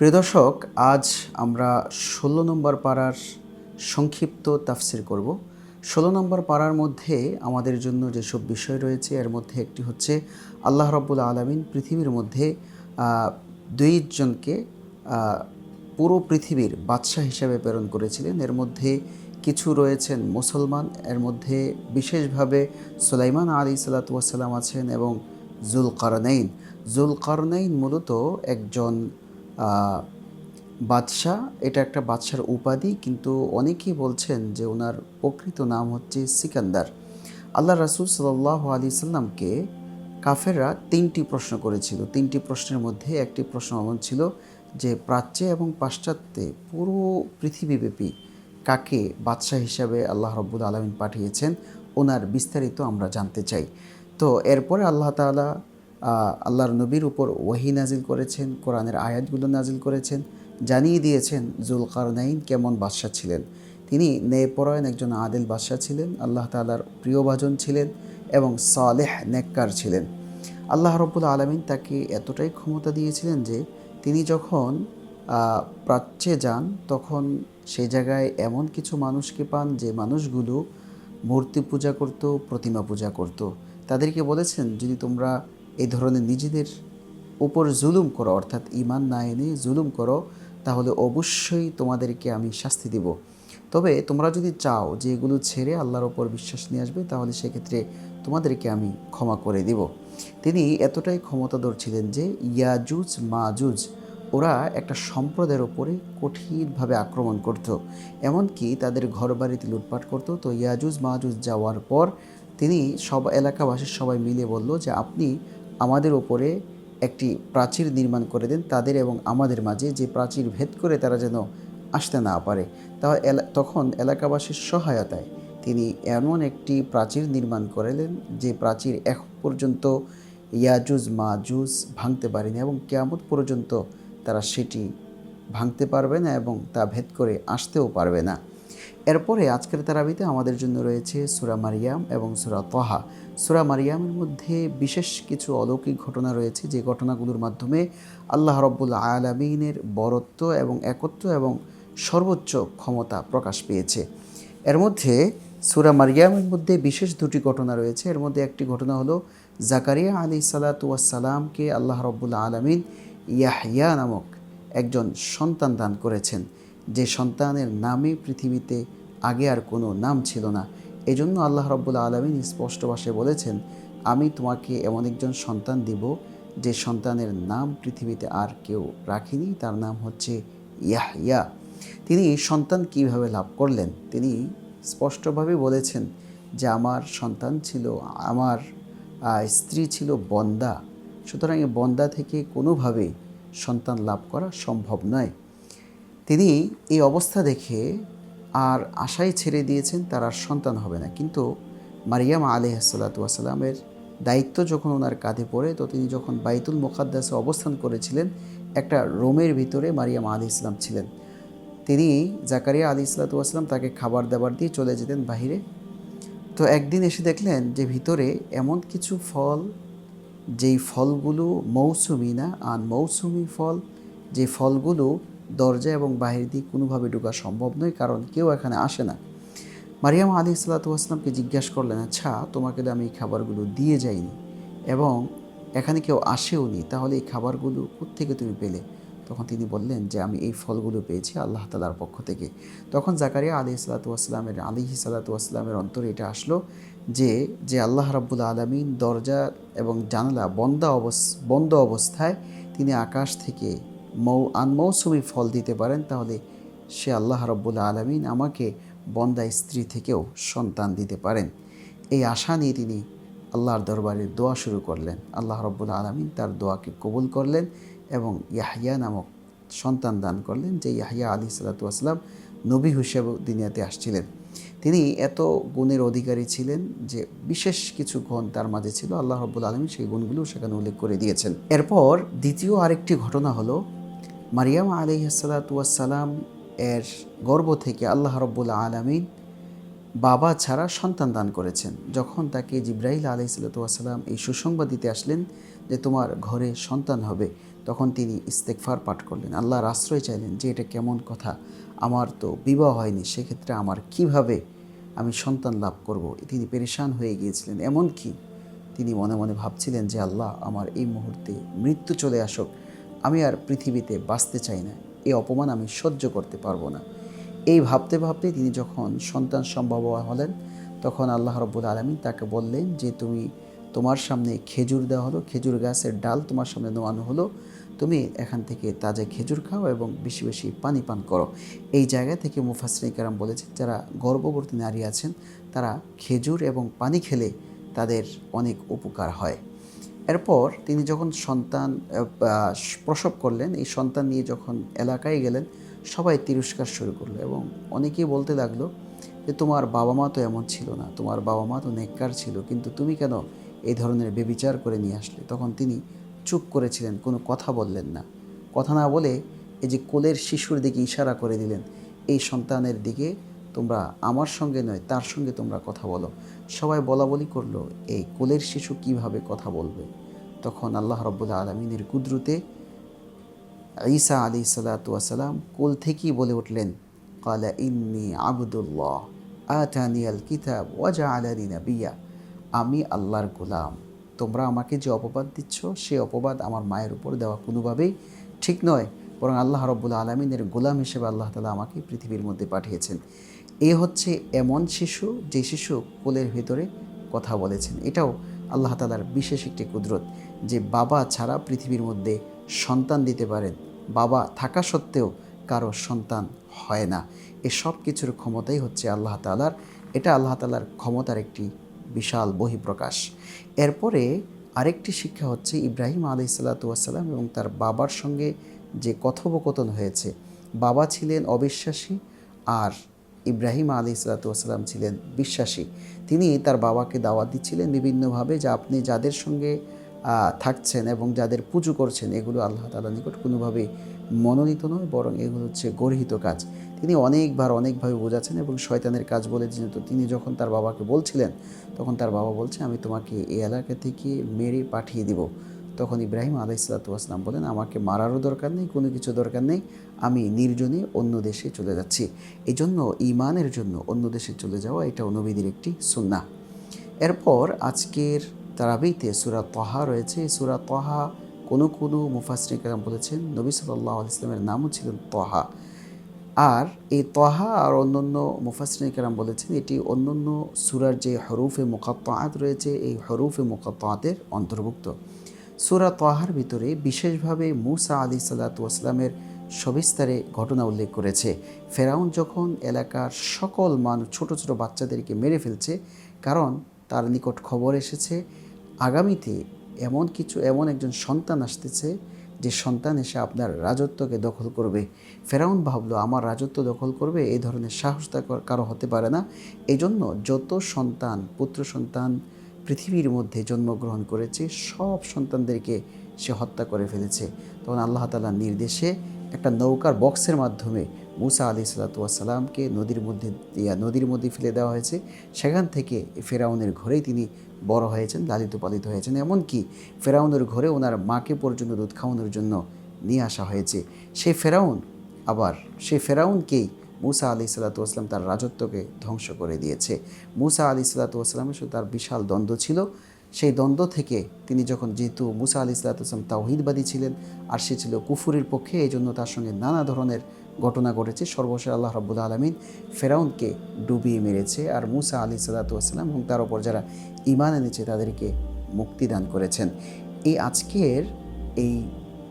প্রিয় দর্শক, আজ আমরা ষোলো নম্বর পাড়ার সংক্ষিপ্ত তাফসির করব। ষোলো নম্বর পাড়ার মধ্যে আমাদের জন্য যেসব বিষয় রয়েছে, এর মধ্যে একটি হচ্ছে আল্লাহ রব্বুল আলমিন পৃথিবীর মধ্যে দুইজনকে পুরো পৃথিবীর বাদশাহ হিসাবে প্রেরণ করেছিলেন। এর মধ্যে কিছু রয়েছেন মুসলমান, এর মধ্যে বিশেষভাবে সুলাইমান আলী সাল্লাতুয়াসাল্লাম আছেন এবং জুল কারনাইন জুল কারনাইন মূলত একজন বাদশাহ এটা একটা বাদশার উপাধি কিন্তু অনেকেই বলছেন যে ওনার প্রকৃত নাম হচ্ছে সিকান্দার। আল্লাহ রাসুল সাল্লাহ আলি সাল্লামকে কাফেররা তিনটি প্রশ্ন করেছিল। তিনটি প্রশ্নের মধ্যে একটি প্রশ্ন এমন ছিল যে প্রাচ্যে এবং পাশ্চাত্যে পুরো পৃথিবীব্যাপী কাকে বাদশাহ হিসাবে আল্লাহ রব্বুল আলমিন পাঠিয়েছেন ওনার বিস্তারিত আমরা জানতে চাই। তো এরপরে আল্লাহ আহ, আল্লাহর নবীর উপর ওয়াহি নাজিল করেছেন, কোরআনের আয়াতগুলো নাজিল করেছেন, জানিয়ে দিয়েছেন জুল জুলকারনাইন কেমন বাদশাহ ছিলেন। তিনি ন্যায়পরায়ণ একজন আদেল বাদশাহ ছিলেন, আল্লাহ তাআলার প্রিয়ভাজন ছিলেন এবং সালেহ নেককার ছিলেন। আল্লাহ রব্বুল আলমিন তাকে এতটাই ক্ষমতা দিয়েছিলেন যে তিনি যখন প্রাচ্যে যান, তখন সেই জায়গায় এমন কিছু মানুষকে পান যে মানুষগুলো মূর্তি পূজা করত, প্রতিমা পূজা করত। তাদেরকে বলেছেন, যদি তোমরা এই ধরনের নিজেদের উপর জুলুম করো, অর্থাৎ ইমান না এনে জুলুম করো, তাহলে অবশ্যই তোমাদেরকে আমি শাস্তি দিব। তবে তোমরা যদি চাও যে এগুলো ছেড়ে আল্লাহর ওপর বিশ্বাস নিয়ে আসবে, তাহলে সেক্ষেত্রে তোমাদেরকে আমি ক্ষমা করে দিব। তিনি এতটাই ক্ষমতাধর ছিলেন যে ইয়াজুজ, মাজুজ, ওরা একটা সম্প্রদায়ের ওপরে কঠিনভাবে আক্রমণ করত। এমনকি তাদের ঘর বাড়িতে লুটপাট করতো। তো ইয়াজুজ, মাজুজ যাওয়ার পর তিনি সব এলাকাবাসীর সবাই মিলে বলল যে, আপনি আমাদের ওপরে একটি প্রাচীর নির্মাণ করে দেন তাদের এবং আমাদের মাঝে যে প্রাচীর ভেদ করে তারা যেন আসতে না পারে। তা তখন এলাকাবাসীর সহায়তায় তিনি এমন একটি প্রাচীর নির্মাণ করালেন যে প্রাচীর এখন পর্যন্ত ইয়াজুজ, মাজুজ ভাঙতে পারেনি এবং কেয়ামত পর্যন্ত তারা সেটি ভাঙতে পারবে না এবং তা ভেদ করে আসতেও পারবে না। এরপরে আজকের তারাবিতে আমাদের জন্য রয়েছে সুরা মারিয়াম এবং সুরা তহা। সুরা মারিয়ামের মধ্যে বিশেষ কিছু অলৌকিক ঘটনা রয়েছে, যে ঘটনাগুলোর মাধ্যমে আল্লাহ রব্বুল আলমিনের বরত্ব এবং একত্ব এবং সর্বোচ্চ ক্ষমতা প্রকাশ পেয়েছে। এর মধ্যে সুরা মারিয়ামের মধ্যে বিশেষ দুটি ঘটনা রয়েছে। এর মধ্যে একটি ঘটনা হলো, জাকারিয়া আলী সালাতামকে আল্লাহ রব্বুল আলমিন ইয়াহিয়া নামক একজন সন্তান দান করেছেন। যে সন্তানের নামে পৃথিবীতে আগে আর কোনো নাম ছিল না। এজন্য আল্লাহ রব্বুল আলমিন স্পষ্ট ভাষায় বলেছেন, আমি তোমাকে এমন একজন সন্তান দিব যে সন্তানের নাম পৃথিবীতে আর কেউ রাখেনি। তার নাম হচ্ছে ইয়াহিয়া তিনি সন্তান কীভাবে লাভ করলেন? তিনি স্পষ্টভাবে বলেছেন যে, আমার সন্তান ছিল, আমার স্ত্রী ছিল বন্দা। সুতরাং এই বন্দা থেকে কোনোভাবেই সন্তান লাভ করা সম্ভব নয়। তিনি এই অবস্থা দেখে আর আশাই ছেড়ে দিয়েছেন তার আর সন্তান হবে না। কিন্তু মারিয়াম আলিহাসাল্লাতুয়াসাল্লামের দায়িত্ব যখন ওনার কাঁধে পড়ে, তো তিনি যখন বাইতুল মোকাদ্দাসে অবস্থান করেছিলেন, একটা রোমের ভিতরে মারিয়াম আলি ইসলাম ছিলেন। তিনি জাকারিয়া আলী ইসলাতুয়াসাল্লাম তাকে খাবার দাবার দিয়ে চলে যেতেন বাহিরে। তো একদিন এসে দেখলেন যে ভিতরে এমন কিছু ফল, যেই ফলগুলো মৌসুমি না, আর মৌসুমি ফল, যে ফলগুলো দরজা এবং বাহির দিয়ে কোনোভাবে ঢোকা সম্ভব নয়, কারণ কেউ এখানে আসে না। মারিয়াম আলী সাল্লাতুয়াসলামকে জিজ্ঞাসা করলেন আচ্ছা তোমাকে তো আমি এই খাবারগুলো দিয়ে যাইনি এবং এখানে কেউ আসেও নি, তাহলে এই খাবারগুলো কোত্থেকে তুমি পেলে? তখন তিনি বললেন যে, আমি এই ফলগুলো পেয়েছি আল্লাহ তালার পক্ষ থেকে। তখন জাকারিয়া আলী সাল্লাতুয়াসলামের আলিহি সাল্লাতুয়াসলামের অন্তরে এটা আসলো যে যে আল্লাহ রাব্বুল আলমিন দরজা এবং জানালা বন্ধ অবস, বন্ধ অবস্থায় তিনি আকাশ থেকে মৌ আন আনমৌসুমি ফল দিতে পারেন, তাহলে সে আল্লাহ রব্বুল আলমিন আমাকে বন্দা স্ত্রী থেকেও সন্তান দিতে পারেন। এই আশা নিয়ে তিনি আল্লাহর দরবারে দোয়া শুরু করলেন। আল্লাহ রব্বুল আলমিন তার দোয়াকে কবুল করলেন এবং ইয়াহিয়া নামক সন্তান দান করলেন, যে ইয়াহিয়া আলী সাল্লাতুয়াসলাম নবী হিসেবে দুনিয়াতে আসছিলেন। তিনি এত গুণের অধিকারী ছিলেন যে বিশেষ কিছু গুণ তার মাঝে ছিল। আল্লাহ রব্বুল আলমী সেই গুণগুলো সেখানে উল্লেখ করে দিয়েছেন। এরপর দ্বিতীয় আরেকটি ঘটনা হলো মারিয়াম আলিহাসাল্লাতুয়াসাল্লাম এর গর্ব থেকে আল্লাহ রব্বুল আলমিন বাবা ছাড়া সন্তান দান করেছেন। যখন তাকে জিব্রাহিল আলি আলাইসাল্লাম এই সুসংবাদ দিতে আসলেন যে তোমার ঘরে সন্তান হবে, তখন তিনি ইস্তেকফার পাঠ করলেন। আল্লাহর আশ্রয় চাইলেন যে এটা কেমন কথা, আমার তো বিবাহ হয়নি, সেক্ষেত্রে আমার কীভাবে আমি সন্তান লাভ করব? তিনি পেরেশান হয়ে গিয়েছিলেন। এমনকি তিনি মনে মনে ভাবছিলেন যে আল্লাহ আমার এই মুহূর্তে মৃত্যু চলে আসুক। আমি আর পৃথিবীতে বাঁচতে চাই না। এই অপমান আমি সহ্য করতে পারব না। এই ভাবতে ভাবতে তিনি যখন সন্তান সম্ভব হলেন, তখন আল্লাহ রব্বুল আলমী তাকে বললেন যে, তুমি তোমার সামনে খেজুর দেওয়া হলো। খেজুর গাছের ডাল তোমার সামনে নোয়ানো হলো। তুমি এখান থেকে তাজা খেজুর খাও এবং বেশি বেশি পানি পান করো। এই জায়গা থেকে মুফাসরি কারাম বলেছেন যারা গর্ভবতী নারী আছেন, তারা খেজুর এবং পানি খেলে তাদের অনেক উপকার হয়। এরপর তিনি যখন সন্তান প্রসব করলেন, এই সন্তান নিয়ে যখন এলাকায় গেলেন, সবাই তিরস্কার শুরু করল এবং অনেকেই বলতে লাগল যে, তোমার বাবা মা তো এমন ছিল না, তোমার বাবা মা তো নেককার ছিল, কিন্তু তুমি কেন এই ধরনের বেবিচার করে নিয়ে আসলে? তখন তিনি চুপ করেছিলেন, কোনো কথা বললেন না। কথা না বলে এই যে কোলের শিশুর দিকে ইশারা করে দিলেন এই সন্তানের দিকে তোমরা আমার সঙ্গে নয়, তার সঙ্গে তোমরা কথা বলো। সবাই বলা বলি করল, এই কোলের শিশু কীভাবে কথা বলবে? তখন আল্লাহ রব্বুল আলমিনের কুদরতে ঈসা আলী সালাতাম কোল থেকেই বলে উঠলেন কালা ইন্নি আবদুল্লাহ আতানি আল কিতাব ওয়াজা আলানি নাবিয়া। আমি আল্লাহর গোলাম, তোমরা আমাকে যে অপবাদ দিচ্ছ, সে অপবাদ আমার মায়ের উপর দেওয়া কোনোভাবেই ঠিক নয়। বরং আল্লাহ রব্বুল আলমিনের গোলাম হিসেবে আল্লাহ তালা আমাকে পৃথিবীর মধ্যে পাঠিয়েছেন। এ হচ্ছে এমন শিশু যে শিশু কোলের ভেতরে কথা বলেছেন। এটাও আল্লাহ তালার বিশেষ একটি কুদরত যে বাবা ছাড়া পৃথিবীর মধ্যে সন্তান দিতে পারেন। বাবা থাকা সত্ত্বেও কারও সন্তান হয় না। এ সব কিছুর ক্ষমতাই হচ্ছে আল্লাহ তালার এটা আল্লাহ তালার ক্ষমতার একটি বিশাল বহিঃপ্রকাশ। এরপরে আরেকটি শিক্ষা হচ্ছে ইব্রাহিম আলি সাল্লাতুয়াসাল্লাম এবং তার বাবার সঙ্গে যে কথোপকথন হয়েছে। বাবা ছিলেন অবিশ্বাসী আর ইব্রাহিম আলী সালাতাম ছিলেন বিশ্বাসী। তিনি তার বাবাকে দাওয়াত দিচ্ছিলেন বিভিন্নভাবে যে আপনি যাদের সঙ্গে থাকছেন এবং যাদের পুজো করছেন, এগুলো আল্লাহ তালা নিকট কোনোভাবে মনোনীত নয়, বরং এগুলো হচ্ছে গর্হিত কাজ। তিনি অনেকবার অনেকভাবে বোঝাচ্ছেন এবং শয়তানের কাজ বলে যেহেতু তিনি যখন তার বাবাকে বলছিলেন, তখন তার বাবা বলছে, আমি তোমাকে এই এলাকা থেকে মেরে পাঠিয়ে দিব। তখন ইব্রাহিম আলাইসালাতাম বলেন, আমাকে মারারও দরকার নেই, কোনো কিছু দরকার নেই, আমি নির্জনে অন্য দেশে চলে যাচ্ছি। এই জন্য ইমানের জন্য অন্য দেশে চলে যাওয়া এটা নবীদের একটি সুন্না এরপর আজকের তারাবিতে সুরা তহা রয়েছে। সুরা তহা কোনো কোনো মুফাসরিকারাম বলেছেন, নবী সাল্লাহ ইসলামের নামও ছিলেন তহা। আর এই তহা আর অন্যান্য মুফাসরিকারাম বলেছেন, এটি অন্যান্য সুরার যে হরুফে মোকাত্তাত রয়েছে, এই হরুফে মোকাত্তাতের অন্তর্ভুক্ত। সুরা তহার ভিতরে বিশেষভাবে মুসা আলী সাল্লাতামের সবিস্তারে ঘটনা উল্লেখ করেছে। ফেরাউন যখন এলাকার সকল মানুষ, ছোট ছোট বাচ্চাদেরকে মেরে ফেলছে, কারণ তার নিকট খবর এসেছে, আগামীতে এমন কিছু, এমন একজন সন্তান আসতেছে যে সন্তান এসে আপনার রাজত্বকে দখল করবে। ফেরাউন ভাবলো, আমার রাজত্ব দখল করবে এই ধরনের সাহস কার- হতে পারে না। এই জন্য যত সন্তান, পুত্র সন্তান পৃথিবীর মধ্যে জন্মগ্রহণ করেছে, সব সন্তানদেরকে সে হত্যা করে ফেলেছে। তখন আল্লাহ তালার নির্দেশে একটা নৌকার বক্সের মাধ্যমে মুসা আলি সাল্লাতুয়াসাল্লামকে নদীর মধ্যে ইয়া নদীর মধ্যে ফেলে দেওয়া হয়েছে। সেখান থেকে ফেরাউনের ঘরেই তিনি বড় হয়েছেন, লালিত পালিত হয়েছেন। এমনকি ফেরাউনের ঘরে ওনার মাকে পর্যন্ত দুধ খাওয়ানোর জন্য নিয়ে আসা হয়েছে। সেই ফেরাউন আবার সেই ফেরাউনকেই মুসা আলি সাল্লাতুয়াসাল্লাম তার রাজত্বকে ধ্বংস করে দিয়েছে। মুসা আলি সাল্লাতুয়াসাল্লামের সাথে তার বিশাল দ্বন্দ্ব ছিল। সেই দ্বন্দ্ব থেকে তিনি যখন যেহেতু মুসা আলি সাল্লাতুসলাম তাওহিদবাদী ছিলেন আর সে ছিল কুফুরের পক্ষে, এই জন্য তার সঙ্গে নানা ধরনের ঘটনা ঘটেছে। সর্বশেষ আল্লাহ রাব্বুল আলমিন ফেরাউনকে ডুবিয়ে মেরেছে আর মুসা আলি সাল্লাতুয়াসাল্লাম এবং তার ওপর যারা ইমান এনেছে তাদেরকে মুক্তি দান করেছেন। এই আজকের এই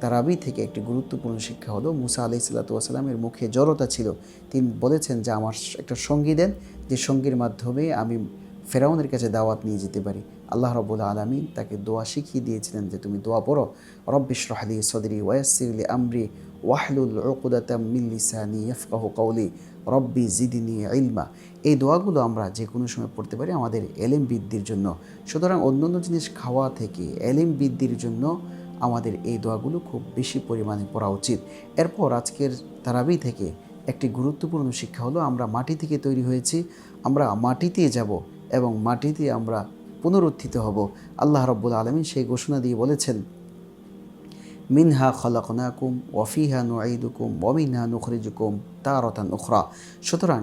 তারাবি থেকে একটি গুরুত্বপূর্ণ শিক্ষা হলো মুসা আলি সাল্লাতুয়াসাল্লামের মুখে জড়তা ছিল। তিনি বলেছেন যে, আমার একটা সঙ্গী দেন, যে সঙ্গীর মাধ্যমে আমি ফেরাউনের কাছে দাওয়াত নিয়ে যেতে পারি। আল্লাহ রব্বুল আলমিন তাকে দোয়া শিখিয়ে দিয়েছিলেন যে, তুমি দোয়া পড়ো। রব্বিশ রহলি সদরি ওয়াসিরলি আমরি ওয়াহলুল উকদাতাম মিন লিসানি ইয়াফকাহু কওলি। রব্বি জিদিনি ইলমা। এই দোয়াগুলো আমরা যে কোনো সময় পড়তে পারি আমাদের এলেম বৃদ্ধির জন্য। সুতরাং অন্য জিনিস খাওয়া থেকে এলেম বৃদ্ধির জন্য আমাদের এই দোয়াগুলো খুব বেশি পরিমাণে পড়া উচিত। এরপর আজকের তারাবি থেকে একটি গুরুত্বপূর্ণ শিক্ষা হলো, আমরা মাটি থেকে তৈরি হয়েছি, আমরা মাটিতে যাব এবং মাটিতে আমরা পুনরুত্থিত হব। আল্লাহ রব্বুল আলমী সেই ঘোষণা দিয়ে বলেছেন, মিনহা খলাকনাকুম ওয়াফিহা নুআইদুকুম ওয়ামিনহা নুখরিজুকুম তারতান উখরা। সুতরাং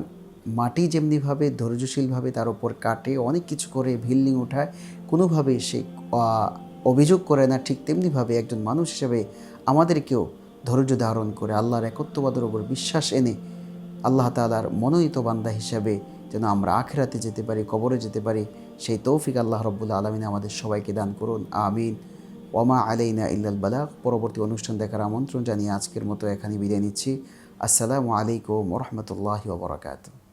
মাটি যেমনিভাবে ধৈর্যশীলভাবে তার উপর কাটে, অনেক কিছু করে বিল্ডিং উঠায় কোনোভাবে সে অভিযোগ করে না ঠিক তেমনিভাবে একজন মানুষ হিসেবে আমাদেরকেও ধৈর্য ধারণ করে আল্লাহর একত্ববাদের ওপর বিশ্বাস এনে আল্লাহ তালার মনোনীত বান্দা হিসাবে যেন আমরা আখেরাতে যেতে পারি, কবরে যেতে পারি, সেই তৌফিক আল্লাহ রব্বুল আলমিন আমাদের সবাইকে দান করুন, আমিন। ওমা আলাইনা ইল্লাল বালাগ। পরবর্তী অনুষ্ঠান দেখার আমন্ত্রণ জানিয়ে আজকের মতো এখানে বিদায় নিচ্ছি। আসসালামু আলাইকুম রহমতুল্লাহি ওবরাকাতু